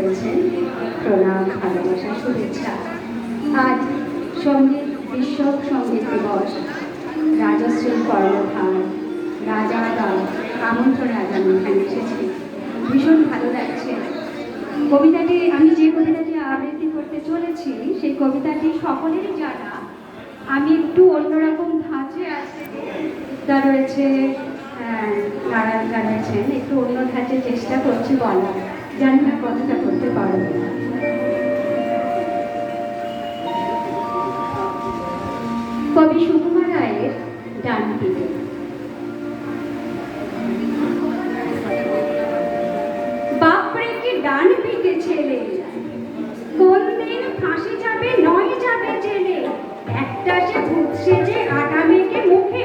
রয়েছেন প্রণাম ভালোবাসা শুভেচ্ছা। আজ সংগীত বিশ্ব সংগীত দিবস। রাজশ্রী কর্মধার রাজারা আমন্ত্রণে আজ আমি এখানে এসেছি। ভীষণ ভালো লাগছে। কবিতাটি আমি যে কবিতাটি আবৃত্তি করতে চলেছি সেই কবিতাটি সকলেরই জানা। আমি একটু অন্যরকম ধাঁচে আছে তা রয়েছে আহ, নারায়ণ রয়েছেন। একটু অন্য ধাঁচে চেষ্টা করছি বলা জানি না কতটা করতে পারব কবি সুকুমার রায়ের ডান বাপরে, কি ডান ছেলে। ফাঁসি যাবে, নয় যাবে জেলে। একটা সে ভূত আটা মুখে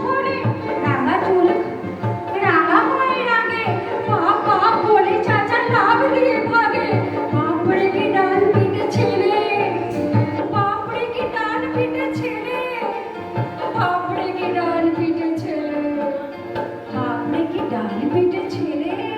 দুইটা ছেলে